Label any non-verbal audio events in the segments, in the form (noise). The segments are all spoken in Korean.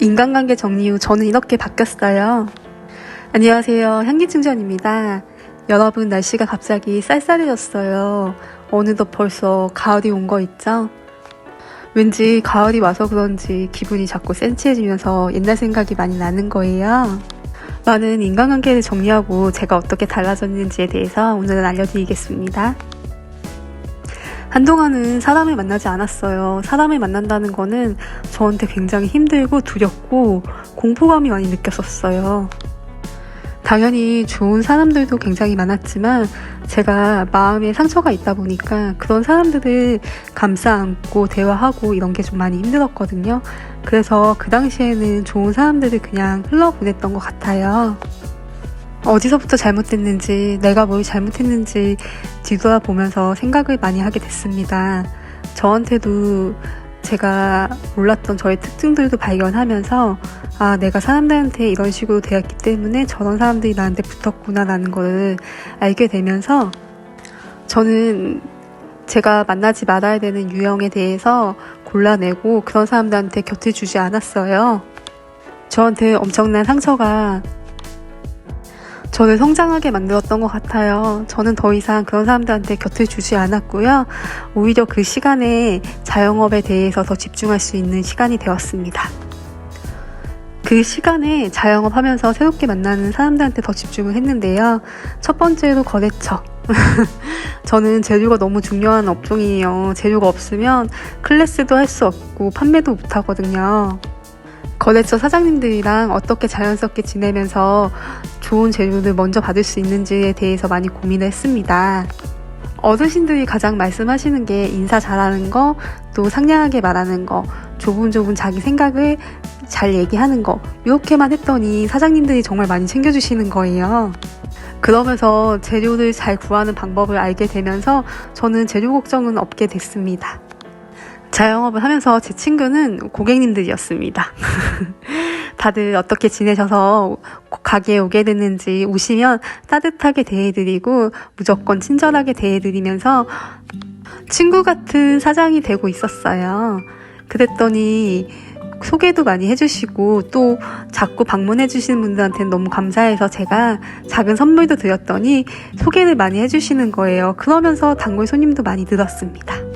인간관계 정리 후 저는 이렇게 바뀌었어요. 안녕하세요. 향기충전입니다. 여러분, 날씨가 갑자기 쌀쌀해졌어요. 어느덧 벌써 가을이 온 거 있죠? 왠지 가을이 와서 그런지 기분이 자꾸 센치해지면서 옛날 생각이 많이 나는 거예요. 많은 인간관계를 정리하고 제가 어떻게 달라졌는지에 대해서 오늘은 알려드리겠습니다. 한동안은 사람을 만나지 않았어요. 사람을 만난다는 거는 저한테 굉장히 힘들고 두렵고 공포감이 많이 느꼈었어요. 당연히 좋은 사람들도 굉장히 많았지만 제가 마음에 상처가 있다 보니까 그런 사람들을 감싸 안고 대화하고 이런 게 좀 많이 힘들었거든요. 그래서 그 당시에는 좋은 사람들을 그냥 흘러보냈던 것 같아요. 어디서부터 잘못됐는지, 내가 뭘 잘못했는지 뒤돌아보면서 생각을 많이 하게 됐습니다. 저한테도 제가 몰랐던 저의 특징들도 발견하면서 아, 내가 사람들한테 이런 식으로 대했기 때문에 저런 사람들이 나한테 붙었구나라는 거를 알게 되면서 저는 제가 만나지 말아야 되는 유형에 대해서 골라내고 그런 사람들한테 곁을 주지 않았어요. 저한테 엄청난 상처가 저를 성장하게 만들었던 것 같아요. 저는 더 이상 그런 사람들한테 곁을 주지 않았고요. 오히려 그 시간에 자영업에 대해서 더 집중할 수 있는 시간이 되었습니다. 그 시간에 자영업 하면서 새롭게 만나는 사람들한테 더 집중을 했는데요. 첫 번째로 거래처. (laughs) 저는 재료가 너무 중요한 업종이에요. 재료가 없으면 클래스도 할 수 없고 판매도 못 하거든요. 거래처 사장님들이랑 어떻게 자연스럽게 지내면서 좋은 재료를 먼저 받을 수 있는지에 대해서 많이 고민을 했습니다. 어르신들이 가장 말씀하시는 게 인사 잘하는 거, 또 상냥하게 말하는 거, 조분조분 자기 생각을 잘 얘기하는 거, 이렇게만 했더니 사장님들이 정말 많이 챙겨주시는 거예요. 그러면서 재료를 잘 구하는 방법을 알게 되면서 저는 재료 걱정은 없게 됐습니다. 자영업을 하면서 제 친구는 고객님들이었습니다. (laughs) 다들 어떻게 지내셔서 가게에 오게 됐는지 오시면 따뜻하게 대해드리고 무조건 친절하게 대해드리면서 친구 같은 사장이 되고 있었어요. 그랬더니 소개도 많이 해주시고 또 자꾸 방문해주시는 분들한테는 너무 감사해서 제가 작은 선물도 드렸더니 소개를 많이 해주시는 거예요. 그러면서 단골 손님도 많이 늘었습니다.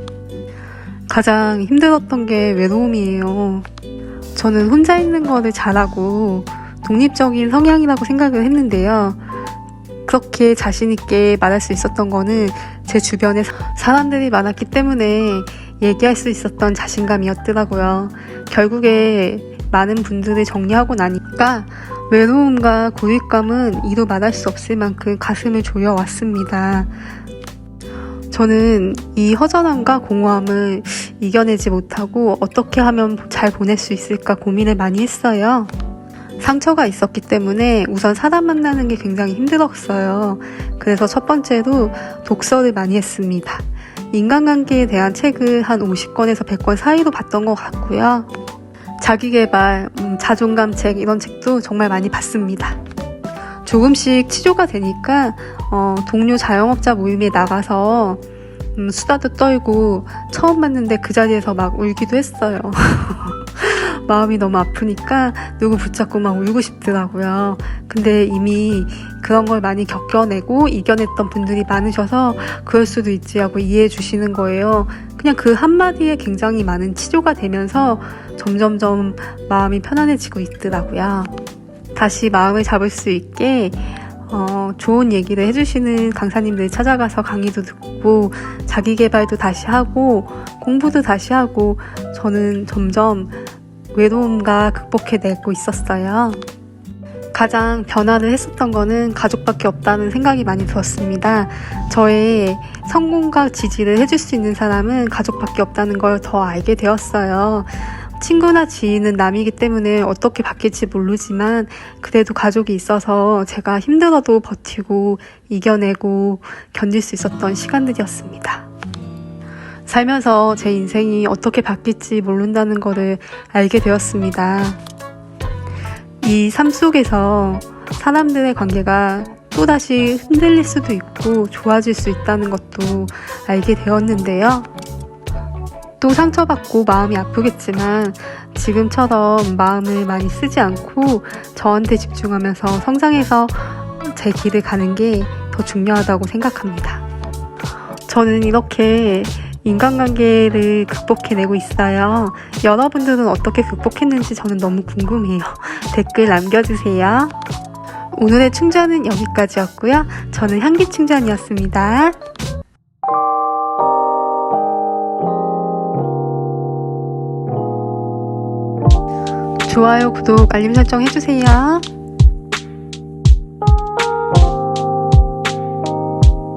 가장 힘들었던 게 외로움이에요. 저는 혼자 있는 거를 잘하고 독립적인 성향이라고 생각을 했는데요. 그렇게 자신있게 말할 수 있었던 거는 제 주변에 사람들이 많았기 때문에 얘기할 수 있었던 자신감이었더라고요. 결국에 많은 분들을 정리하고 나니까 외로움과 고립감은 이루 말할 수 없을 만큼 가슴을 조여왔습니다. 저는 이 허전함과 공허함을 이겨내지 못하고 어떻게 하면 잘 보낼 수 있을까 고민을 많이 했어요. 상처가 있었기 때문에 우선 사람 만나는 게 굉장히 힘들었어요. 그래서 첫 번째로 독서를 많이 했습니다. 인간관계에 대한 책을 한 50권에서 100권 사이로 봤던 것 같고요. 자기개발, 음, 자존감 책 이런 책도 정말 많이 봤습니다. 조금씩 치료가 되니까 어, 동료 자영업자 모임에 나가서 음, 수다도 떨고 처음 봤는데 그 자리에서 막 울기도 했어요. (laughs) 마음이 너무 아프니까 누구 붙잡고 막 울고 싶더라고요. 근데 이미 그런 걸 많이 겪어내고 이겨냈던 분들이 많으셔서 그럴 수도 있지 하고 이해해 주시는 거예요. 그냥 그 한마디에 굉장히 많은 치료가 되면서 점점점 마음이 편안해지고 있더라고요. 다시 마음을 잡을 수 있게 어, 좋은 얘기를 해주시는 강사님들 찾아가서 강의도 듣고 자기 개발도 다시 하고 공부도 다시 하고 저는 점점 외로움과 극복해내고 있었어요. 가장 변화를 했었던 거는 가족밖에 없다는 생각이 많이 들었습니다. 저의 성공과 지지를 해줄 수 있는 사람은 가족밖에 없다는 걸 더 알게 되었어요. 친구나 지인은 남이기 때문에 어떻게 바뀔지 모르지만 그래도 가족이 있어서 제가 힘들어도 버티고 이겨내고 견딜 수 있었던 시간들이었습니다. 살면서 제 인생이 어떻게 바뀔지 모른다는 것을 알게 되었습니다. 이 삶 속에서 사람들의 관계가 또다시 흔들릴 수도 있고 좋아질 수 있다는 것도 알게 되었는데요. 또 상처받고 마음이 아프겠지만 지금처럼 마음을 많이 쓰지 않고 저한테 집중하면서 성장해서 제 길을 가는 게 더 중요하다고 생각합니다. 저는 이렇게 인간관계를 극복해내고 있어요. 여러분들은 어떻게 극복했는지 저는 너무 궁금해요. (laughs) 댓글 남겨주세요. 오늘의 충전은 여기까지였고요. 저는 향기 충전이었습니다. 좋아요, 구독, 알림 설정 해주세요.